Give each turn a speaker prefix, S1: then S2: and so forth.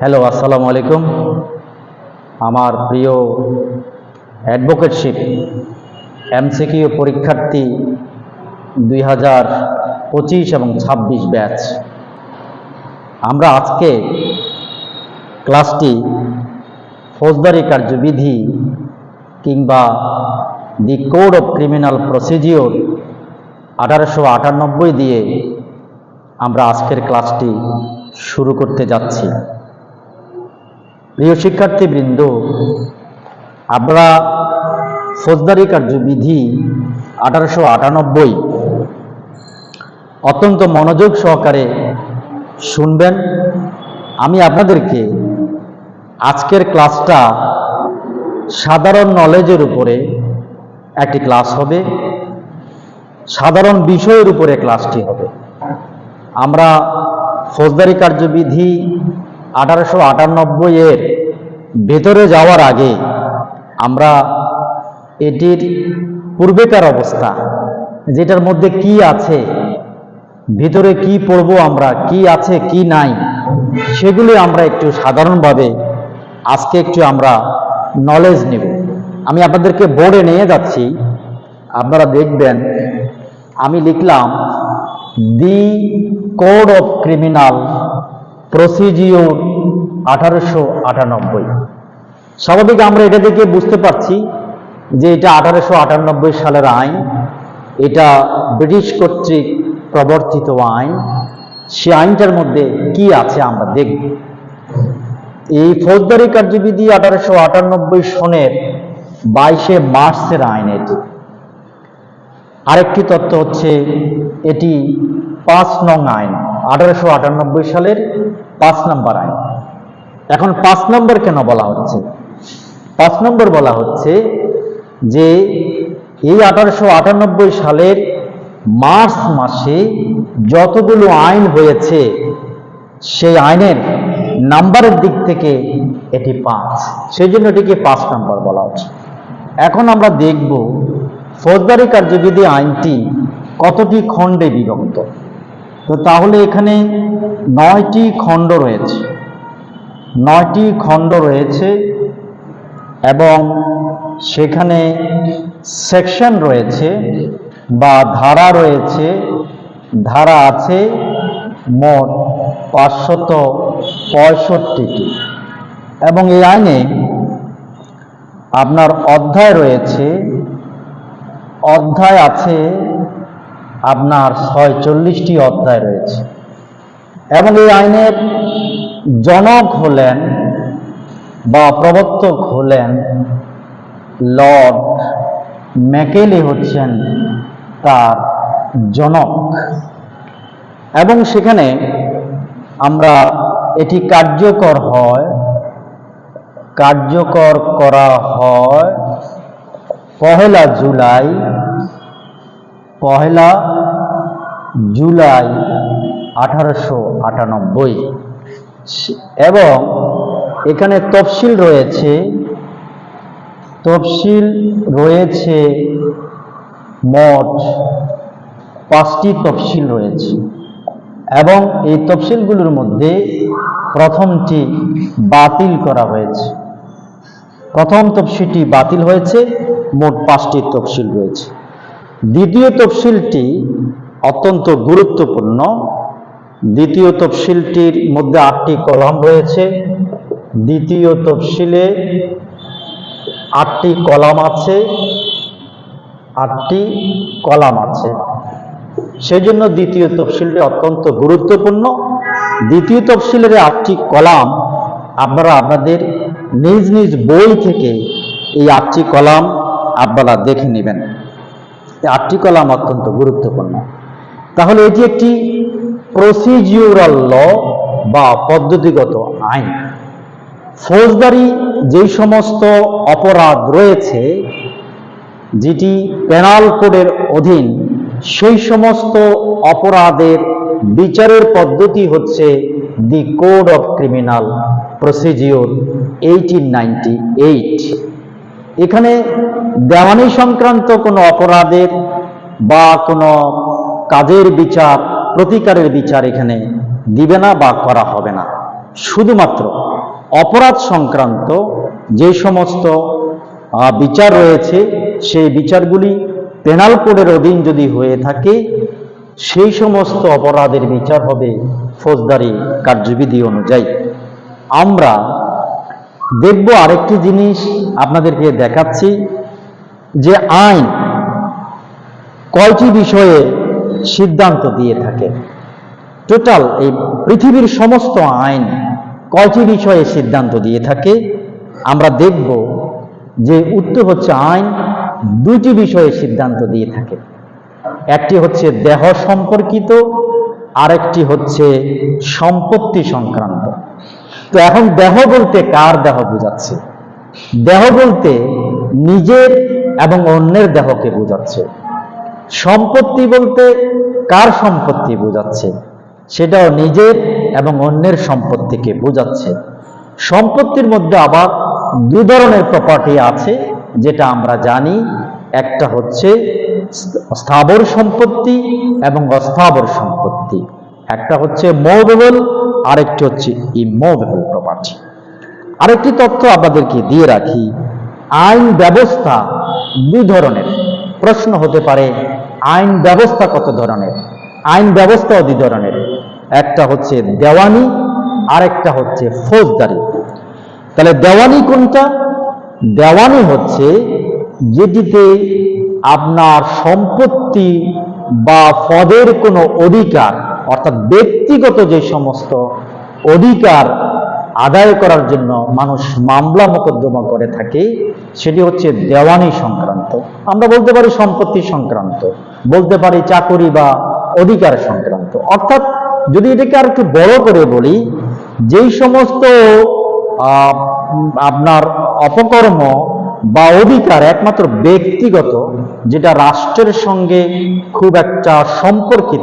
S1: Hello আসসালামু আলাইকুম। আমার প্রিয় অ্যাডভোকেটশিপ এমসিকিউ পরীক্ষার্থী দুই হাজার পঁচিশ এবং ছাব্বিশ ব্যাচ আমরা আজকে ক্লাসটি ফৌজদারি কার্যবিধি কিংবা the code of criminal procedure আঠারোশো আটানব্বই দিয়ে আমরা আজকের ক্লাসটি শুরু করতে যাচ্ছি। প্রিয় শিক্ষার্থীবৃন্দ, আমরা ফৌজদারি কার্যবিধি আঠারোশো আটানব্বই অত্যন্ত মনোযোগ সহকারে শুনবেন। আমি আপনাদেরকে আজকের ক্লাসটা সাধারণ নলেজের উপরে একটি ক্লাস হবে, সাধারণ বিষয়ের উপরে ক্লাসটি হবে। আমরা ফৌজদারি কার্যবিধি আঠারোশো আটানব্বই এর ভেতরে যাওয়ার আগে আমরা এটির পূর্বেকার অবস্থা, যেটার মধ্যে কি আছে, ভিতরে কি পড়ব আমরা, কি আছে, কি নাই, সেগুলি আমরা একটু সাধারণভাবে আজকে একটু আমরা নলেজ নেব। আমি আপনাদেরকে বোর্ডে নিয়ে যাচ্ছি, আপনারা দেখবেন, আমি লিখলাম the code of criminal procedure আঠারোশো আটানব্বই। স্বাভাবিক আমরা এটা দেখে বুঝতে পারছি যে এটা আঠারোশো আটানব্বই সালের আইন। এটা ব্রিটিশ কর্তৃক প্রবর্তিত আইন। সে আইনটার মধ্যে কি আছে আমরা দেখব। এই ফৌজদারি কার্যবিধি আঠারোশো আটানব্বই সনের বাইশে মার্চের আইন এটি। আরেকটি তথ্য হচ্ছে এটি পাঁচ নং আইন, আঠারোশো আটানব্বই সালের পাঁচ নম্বর আইন। এখন পাঁচ নম্বর কেন বলা হচ্ছে? পাঁচ নম্বর বলা হচ্ছে যে এই আঠারোশো আটানব্বই সালের মার্চ মাসে যতগুলো আইন হয়েছে, সেই আইনের নাম্বারের দিক থেকে এটি পাঁচ। সেই জন্য এটিকে পাঁচ নম্বর বলা হচ্ছে। এখন আমরা দেখব ফৌজদারি কার্যবিধি আইনটি কতটি খণ্ডে বিভক্ত? তো তাহলে এখানে নয়টি খণ্ড রয়েছে। নয়টি খণ্ড রয়েছে এবং সেখানে সেকশন রয়েছে বা ধারা রয়েছে। ধারা আছে মোট পাঁচশত পঁয়ষট্টিটি। এবং এই আইনে আপনার অধ্যায় রয়েছে। অধ্যায় আছে আপনার ছয়চল্লিশটি অধ্যায় রয়েছে। এবং এই আইনের জনক হলেন বা প্রবর্তক হলেন লর্ড ম্যাকেলি হচ্ছেন তার জনক। এবং সেখানে আমরা এটি কার্যকর হয়, কার্যকর করা হয় পহেলা জুলাই, পহেলা জুলাই আঠারোশো আটানব্বই। এবং এখানে তফসিল রয়েছে তফসিল রয়েছে মোট পাঁচটি তফসিল রয়েছে। এবং এই তফসিলগুলোর মধ্যে প্রথমটি বাতিল করা হয়েছে। প্রথম তফসিলটি বাতিল হয়েছে, মোট পাঁচটি তফসিল রয়েছে। দ্বিতীয় তফসিলটি অত্যন্ত গুরুত্বপূর্ণ। দ্বিতীয় তফসিলটির মধ্যে আটটি কলাম রয়েছে। দ্বিতীয় তফসিলে আটটি কলাম আছে। আটটি কলাম আছে। সেই জন্য দ্বিতীয় তফসিলটি অত্যন্ত গুরুত্বপূর্ণ। দ্বিতীয় তফসিলের আটটি কলাম, আপনারা আপনাদের নিজ নিজ বই থেকে এই আটটি কলাম আপনারা দেখে নেবেন। এই আটটি কলাম অত্যন্ত গুরুত্বপূর্ণ। তাহলে এটি একটি প্রসিজিউরাল ল বা পদ্ধতিগত আইন। ফৌজদারি যেই সমস্ত অপরাধ রয়েছে, যেটি পেনাল কোডের অধীন, সেই সমস্ত অপরাধের বিচারের পদ্ধতি হচ্ছে the code of criminal procedure eighteen ninety eight এখানে দেওয়ানি সংক্রান্ত কোনো অপরাধের বা কোনো কাজের বিচার, প্রতিকারের বিচার এখানে দিবে না বা করা হবে না। শুধুমাত্র অপরাধ সংক্রান্ত যে সমস্ত বিচার রয়েছে, সেই বিচারগুলি পেনাল কোডের অধীন যদি হয়ে থাকে, সেই সমস্ত অপরাধের বিচার হবে ফৌজদারি কার্যবিধি অনুযায়ী। আমরা দেখব আরেকটি জিনিস আপনাদেরকে দেখাচ্ছি, যে আইন কয়টি বিষয়ে সিদ্ধান্ত দিয়ে থাকে। টোটাল এই পৃথিবীর সমস্ত আইন কয়টি বিষয়ে সিদ্ধান্ত দিয়ে থাকে? আমরা দেখব যে উত্তর হচ্ছে আইন, দুইটি বিষয়ে সিদ্ধান্ত দিয়ে থাকে। একটি হচ্ছে দেহ সম্পর্কিত, আরেকটি হচ্ছে সম্পত্তি সংক্রান্ত। তো এখন দেহ বলতে কার দেহ বোঝাচ্ছে? দেহ বলতে নিজের এবং অন্যের দেহকে বোঝাচ্ছে। সম্পত্তি বলতে কার সম্পত্তি বোঝাচ্ছে? সেটাও নিজের এবং অন্যের সম্পত্তিকে বোঝাচ্ছে। সম্পত্তির মধ্যে আবার দু ধরনের প্রপার্টি আছে, যেটা আমরা জানি। একটা হচ্ছে স্থাবর সম্পত্তি এবং অস্থাবর সম্পত্তি। একটা হচ্ছে মুভেবল আরেকটি হচ্ছে ইমুভেবল প্রপার্টি আরেকটি তথ্য আপনাদেরকে দিয়ে রাখি। আইন ব্যবস্থা দুই ধরনের। প্রশ্ন হতে পারে আইন ব্যবস্থা কত ধরনের? আইন ব্যবস্থাও দুই ধরনের। একটা হচ্ছে দেওয়ানি, আরেকটা হচ্ছে ফৌজদারি। তাহলে দেওয়ানি কোনটা? দেওয়ানি হচ্ছে যেটিতে আপনার সম্পত্তি বা পদের কোনো অধিকার, অর্থাৎ ব্যক্তিগত যে সমস্ত অধিকার আদায় করার জন্য মানুষ মামলা মোকদ্দমা করে থাকে, সেটি হচ্ছে দেওয়ানি সংক্রান্ত। আমরা বলতে পারি সম্পত্তি সংক্রান্ত। বলতে পারি চাকরি বা অধিকার সংক্রান্ত। অর্থাৎ যদি এটাকে আর একটু বড় করে বলি, যেই সমস্ত আপনার অপকর্ম বা অধিকার একমাত্র ব্যক্তিগত, যেটা রাষ্ট্রের সঙ্গে খুব একটা সম্পর্কিত